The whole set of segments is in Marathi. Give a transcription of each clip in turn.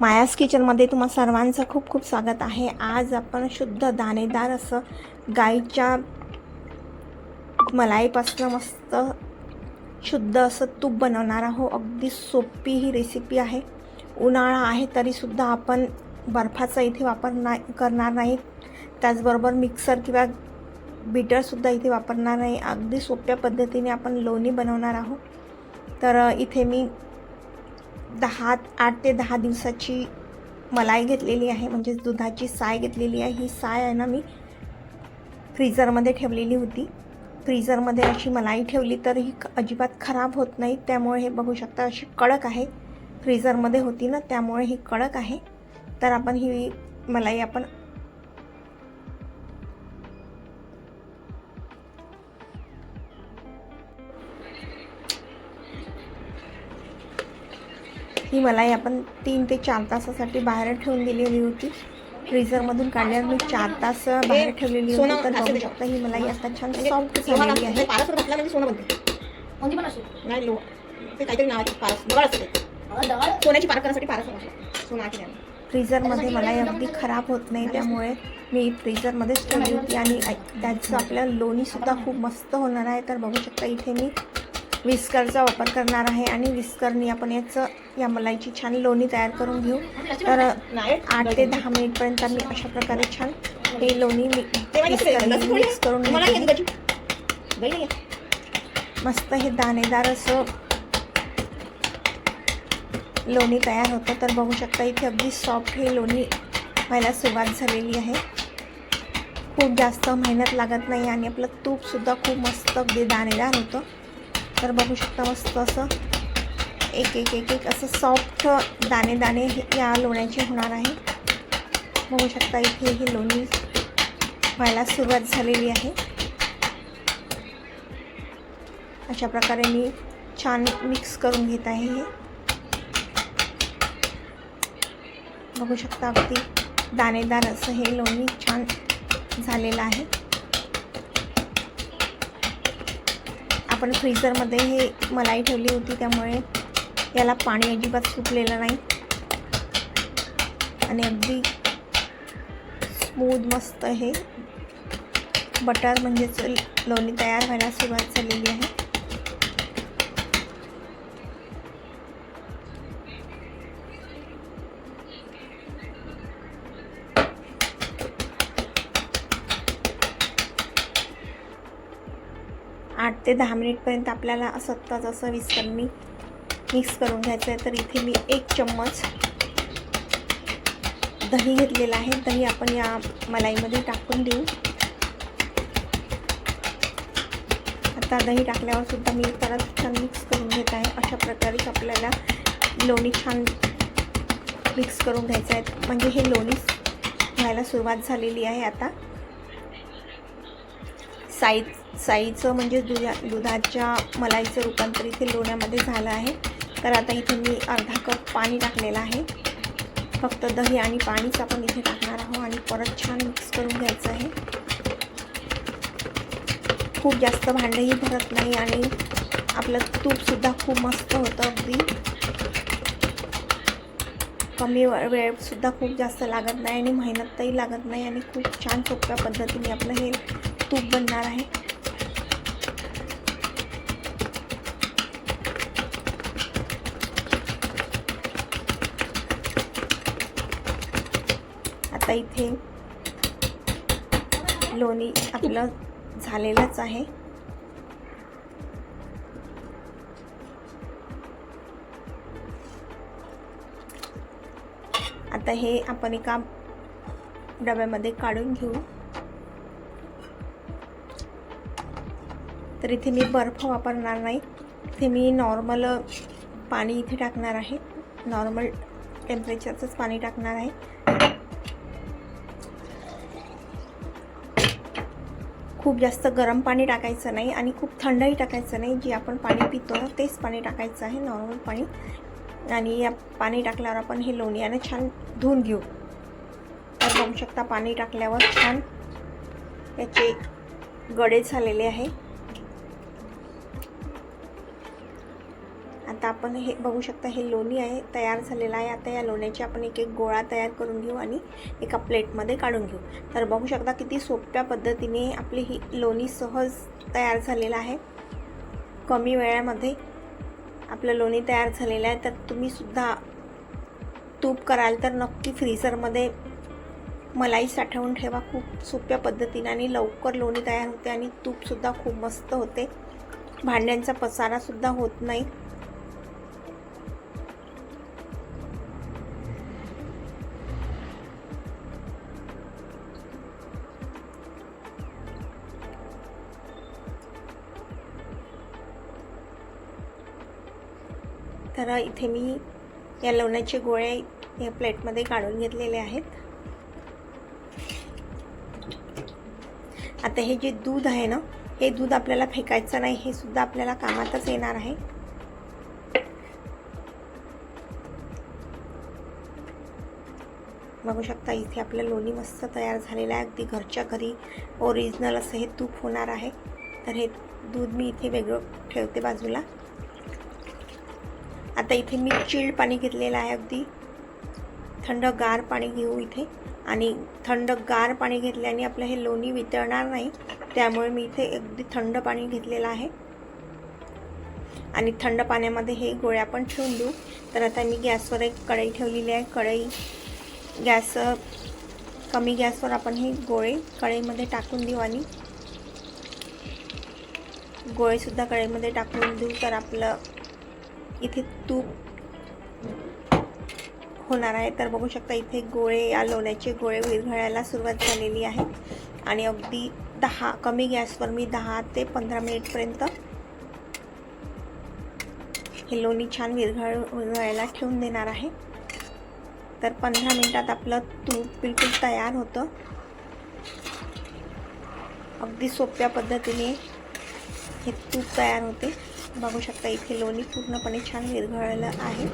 मायास किचनमध्ये तुम्हा सर्वांचं खूप खूप स्वागत आहे. आज आपण शुद्ध दाणेदार असं गाईच्या मलाईपासनं मस्त शुद्ध असं तूप बनवणार आहो अगदी सोपी ही रेसिपी आहे. उन्हाळा आहे तरीसुद्धा आपण बर्फाचा इथे वापर नाही करणार नाही. त्याचबरोबर मिक्सर किंवा बीटरसुद्धा इथे वापरणार नाही. अगदी सोप्या पद्धतीने आपण लोणी बनवणार आहोत. तर इथे मी दहा आठ ते दहा दिवसाची मलाई घेतलेली आहे. म्हणजेच दुधाची साय घेतलेली आहे. ही साय आहे ना मी फ्रीजरमध्ये ठेवलेली होती. फ्रीजरमध्ये अशी मलाई ठेवली तर ही अजिबात खराब होत नाही. त्यामुळे हे बघू शकता अशी कडक आहे. फ्रीझरमध्ये होती ना त्यामुळे ही कडक आहे. तर आपण ही मलाई आपण ही मलाई आपण तीन ते चार तासासाठी बाहेर ठेवून दिलेली होती. फ्रीझरमधून काढल्यावर मी चार तास बाहेर ठेवलेली होती. तर बघू. शकता ही मलाई आता छान म्हणजे सॉफ्ट लोहा झालेली आहे. पारस घातला म्हणजे सोनं बनते. कोणती पण असो नाही लोह. ते काहीतरी नाव आहे पारस. दगड असते ते. अगं दगड? सोन्याची पारख करण्यासाठी पारस वापरतात. सोनं आहे त्याला. फ्रीझरमध्ये मलाई अगदी खराब होत नाही त्यामुळे मी फ्रीझरमध्येच ठेवली होती आणि त्याचं आपल्याला लोणीसुद्धा खूप मस्त होणार आहे. तर बघू शकता इथे मी विस्करचा वापर करणार आहे आणि विस्करनी आपण याचं या मलाईची छान लोणी तयार करून घेऊ. तर आठ ते दहा मिनिटपर्यंत मी अशा प्रकारे छान हे लोणी मिक्स करून. मस्त हे दाणेदार असं लोणी तयार होतं. तर बघू शकता इथे अगदी सॉफ्ट हे लोणी व्हायला सुरुवात झालेली आहे. खूप जास्त मेहनत लागत नाही आणि आपलं तूपसुद्धा खूप मस्त अगदी दाणेदार होतं. तर बघू शकता मस्त असं एक एक एक एक असं सॉफ्ट दाणे दाणे हे या लोण्याचे होणार आहे. बघू शकता इथे ही लोणी व्हायला सुरुवात झालेली आहे. अशा प्रकारे मी छान मिक्स करून घेत आहे हे. बघू शकता अगदी दाणेदार असं हे लोणी छान झालेलं आहे. आपण फ्रीजरमध्ये हे मलाई ठेवली होती त्यामुळे याला पाणी अजिबात सुटलेलं नाही. आणि अगदी स्मूथ मस्त हे. बटर म्हणजेच लोणी तयार व्हायला सुरुवात झाली. ते दहा मिनिटपर्यंत आपल्याला सत्ता असं विस्करणी मिक्स करून घ्यायचं आहे तर इथे मी एक चम्मच दही घेतलेलं आहे. दही आपण या मलाईमध्ये टाकून देऊ. आता दही टाकल्यावर सुद्धा मी परत छान मिक्स करून घेत आहे. अशा प्रकारेच आपल्याला लोणी छान मिक्स करून घ्यायचं आहे. म्हणजे हे लोणी व्हायला सुरुवात झालेली आहे आता. साई साईचं म्हणजे दुधा दुधाच्या मलाईचं रूपांतर इथे लोण्यामध्ये झालं आहे. तर आता इथे मी अर्धा कप पाणी टाकलेलं आहे. फक्त दही आणि पाणीच आपण इथे टाकणार आहोत आणि परत छान मिक्स करून घ्यायचं आहे. खूप जास्त भांडंही भरत नाही आणि आपलं तूपसुद्धा खूप मस्त होतं अगदी. कमी वेळसुद्धा खूप जास्त लागत नाही आणि मेहनतही लागत नाही आणि खूप छान सोप्या पद्धतीने आपलं हे तूप बनणार आहे. आता इथे लोणी आपलं झालेलंच आहे. आता हे आपण एका डब्यामध्ये काढून घेऊ. तर इथे मी बर्फ वापरणार नाही. इथे मी नॉर्मल पाणी इथे टाकणार आहे. नॉर्मल टेम्परेचरचंच पाणी टाकणार आहे. खूप जास्त गरम पाणी टाकायचं नाही आणि खूप थंडही टाकायचं नाही. जे आपण पाणी पितो ना तेच पाणी टाकायचं आहे नॉर्मल पाणी. आणि या पाणी टाकल्यावर आपण हे लोणी छान धुवून घेऊ. तर बघू शकता पाणी टाकल्यावर छान याचे गडे झालेले आहे. आता आपण हे बघू शकता हे लोणी आहे तयार झालेलं आहे. आता या लोण्याची आपण एक एक गोळा तयार करून घेऊ आणि एका प्लेटमध्ये काढून घेऊ. तर बघू शकता किती सोप्या पद्धतीने आपली ही लोणी सहज तयार झालेलं आहे. कमी वेळामध्ये आपलं लोणी तयार झालेलं आहे. तर तुम्हीसुद्धा तूप कराल तर नक्की फ्रीझरमध्ये मलाई साठवून ठेवा. खूप सोप्या पद्धतीने आणि लवकर लोणी तयार होते आणि तूपसुद्धा खूप मस्त होते. भांड्यांचा पसारासुद्धा होत नाही. तर इथे मी या लोण्याचे गोळे या प्लेटमध्ये काढून घेतलेले आहेत. आता हे जे दूध आहे ना हे दूध आपल्याला फेकायचं नाही हे सुद्धा आपल्याला कामातच येणार आहे. बघू शकता इथे आपलं लोणी मस्त तयार झालेलं आहे. अगदी घरच्या घरी ओरिजिनल असं हे तूप होणार आहे. तर हे दूध मी इथे वेगळं ठेवते बाजूला. आता इथे मी चिल्ड पाणी घेतलेलं आहे अगदी. थंडगार पाणी घेऊ इथे. आणि थंडगार पाणी घेतल्याने आपलं हे लोणी वितळणार नाही. त्यामुळे मी इथे अगदी थंड पाणी घेतलेलं आहे. आणि थंड पाण्यामध्ये हे गोळ्या आपण ठेवून देऊ. तर आता मी गॅसवर एक कढई ठेवलेली आहे. कढई गॅस कमी गॅसवर आपण हे गोळे कढईमध्ये टाकून देऊ आणि गोळेसुद्धा कढईमध्ये टाकून देऊ. तर आपलं इथे तूप होणार आहे. तर बघू शकता इथे गोळे या लोण्याचे गोळे विरघळायला सुरुवात झालेली आहे. आणि अगदी दहा कमी गॅसवर मी दहा ते पंधरा मिनिटपर्यंत हे लोणी छान विरघळ विरघळायला ठेवून देणार आहे. तर पंधरा मिनिटात आपलं तूप बिलकुल तयार होतं. अगदी सोप्या पद्धतीने हे तूप तयार होते. बघू शकता इथे लोणी पूर्णपणे छान विरघळलं आहे.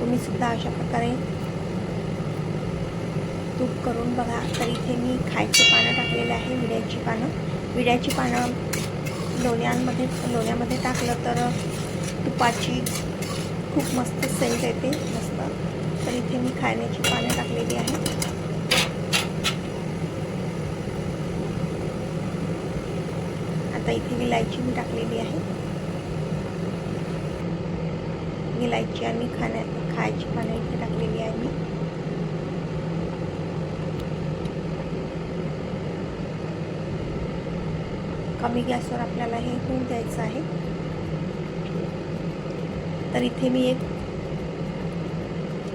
तुम्ही सुद्धा अशा प्रकारे तूप करून बघा. तर इथे मी खायची पानं टाकलेले आहे विड्याची पानं. विड्याची पानं लोण्यांमध्ये लोण्यामध्ये टाकलं तर तुपाची खूप मस्त सेंट येते मस्त. तर इथे मी खाण्याची पानं टाकलेली आहे. आता इथे विलायची मी टाकलेली आहे. विलायची आणि खाण्या खायची पानं इथे टाकलेली आहे मी. कमी गॅसवर आपल्याला हे होऊन द्यायचं आहे. तर इथे मी एक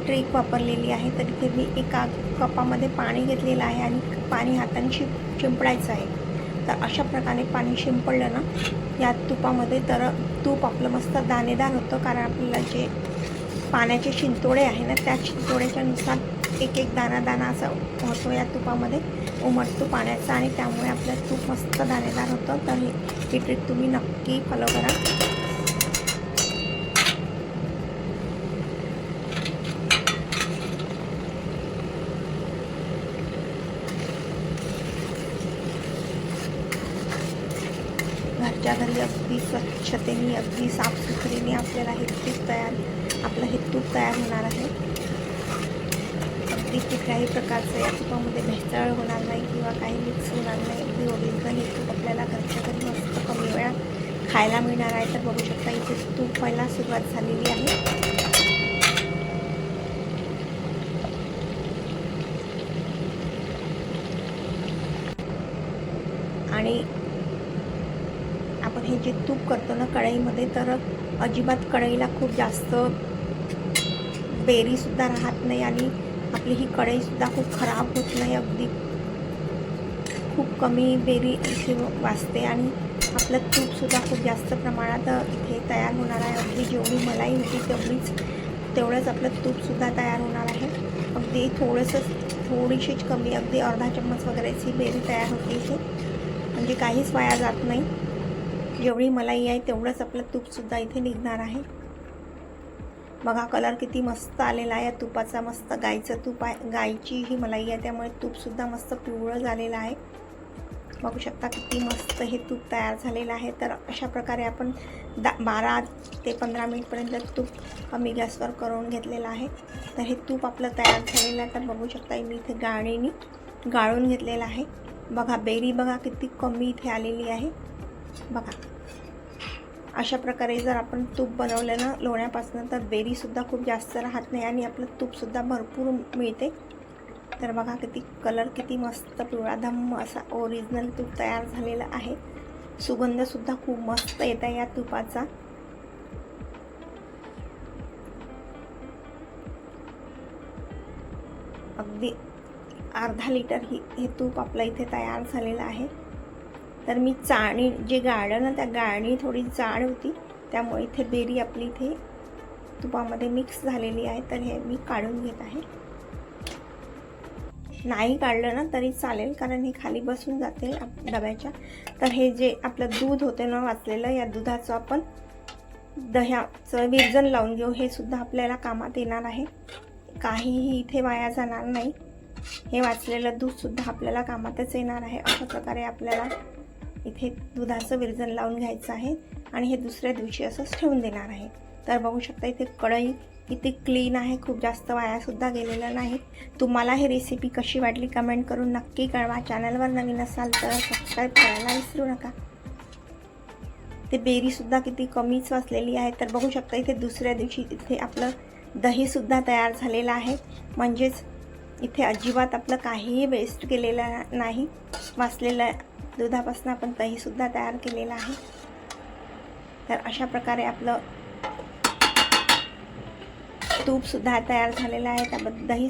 ट्रेक वापरलेली आहे. तर इथे मी एका कपामध्ये पाणी घेतलेलं आहे आणि पाणी हाताने शिंप शिंपडायचं आहे. तर अशा प्रकारे पाणी शिंपडलं ना या तुपामध्ये तर तूप आपलं मस्त दाणेदार होतं कारण आपल्याला जे पाण्याचे शिंतोडे आहे ना त्या शिंतोड्याच्यानुसार एक एक दाना दाना असा होतो या तुपामध्ये उमटतो पाण्याचा आणि त्यामुळे आपलं तूप मस्त दाणेदार होतं. तर ही ट्रिक तुम्ही नक्की फॉलो करा. घरच्या घरी अगदी स्वच्छतेने अगदी साफसुथरीने आपल्याला हे तूप तयार आपलं हे तूप तयार होणार आहे. अगदी कुठल्याही प्रकारचं या तुपामध्ये भेसळ होणार नाही किंवा काही मिक्स होणार नाही. अगदी ओरिजिनल हे तूप आपल्याला घरच्या घरी मस्त कमी वेळात खायला मिळणार आहे. तर बघू शकता इथे तूप व्हायला सुरुवात झालेली आहे आणि आपण हे जे तूप करतो ना कढईमध्ये तर अजिबात कढईला खूप जास्त बेरीसुद्धा राहत नाही आणि आपली ही कढईसुद्धा खूप खराब होत नाही. अगदी खूप कमी बेरी इथे वाचते आणि आपलं तूपसुद्धा खूप जास्त प्रमाणात इथे तयार होणार आहे. अगदी जेवढी मलाई होती तेवढीच तेवढंच आपलं तूपसुद्धा तयार होणार आहे. अगदी थोडंसं थोडीशीच कमी अगदी अर्धा चम्मच वगैरेची बेरी तयार होते इथे. म्हणजे काहीच वाया जात नाही. जेवढी मलाई आहे तेवढंच आपलं तूपसुद्धा इथे निघणार आहे. बघा कलर किती मस्त आलेला आहे. तुपाचा मस्त गाईचं तूप आहे. गाईची ही मलाई आहे त्यामुळे तूपसुद्धा मस्त पिवळं झालेलं आहे. बघू शकता किती मस्त हे तूप तयार झालेलं आहे. तर अशा प्रकारे आपण दा बारा ते पंधरा मिनिटपर्यंत तूप कमी गॅसवर करून घेतलेलं आहे. तर हे तूप आपलं तयार झालेलं आहे. तर बघू शकता मी इथे गाळणीने गाळून घेतलेलं आहे. बघा बेरी बघा किती कमी इथे आलेली आहे. बघा. अशा प्रकारे जर आपण तूप बनवलं ना लोण्यापासून तर बेरीसुद्धा खूप जास्त राहत नाही आणि आपलं तूपसुद्धा भरपूर मिळते. तर बघा किती कलर किती मस्त पिवळा धम्म असा ओरिजिनल तूप तयार झालेला आहे. सुगंधसुद्धा खूप मस्त येत आहे या तुपाचा. अगदी अर्धा लिटर ही हे तूप आपलं इथे तयार झालेलं आहे. तर मी चाळणी जे गाळलं ना त्या गाळणी थोडी जाड होती. त्यामुळे इथे बेरी आपली इथे तुपामध्ये मिक्स झालेली आहे. तर हे मी काढून घेत आहे. नाही काढलं ना तरी चालेल कारण हे खाली बसून जाते डब्याच्या. तर हे जे आपलं दूध होते ना वाचलेलं या दुधाचं आपण दह्याचं विरजन लावून घेऊ. हे सुद्धा आपल्याला कामात येणार आहे. काहीही इथे वाया जाणार नाही. हे वाचलेलं दूधसुद्धा आपल्याला कामातच येणार आहे. अशा प्रकारे आपल्याला इथे दुधाचं विरजन लावून घ्यायचं आहे आणि हे दुसऱ्या दिवशी असंच ठेवून देणार आहे. तर बघू शकता इथे कढई किती क्लीन आहे खूप जास्त वायासुद्धा गेलेलं नाही तुम्हाला ही रेसिपी कशी वाटली कमेंट करून नक्की कळवा. चॅनलवर नवीन असाल तर सबस्क्राईब करायला विसरू नका. ते बेरीसुद्धा किती कमीच वाचलेली आहे. तर बघू शकता इथे दुसऱ्या दिवशी इथे आपलं दहीसुद्धा तयार झालेलं आहे. म्हणजेच इथे अजिबात आपलं काहीही वेस्ट केलेलं नाही वाचलेलं दुधापासून आपण दहीसुद्धा तयार केलेलं आहे. तर अशा प्रकारे आपलं तूपसुद्धा तयार झालेलं आहे. त्याबद्दल दही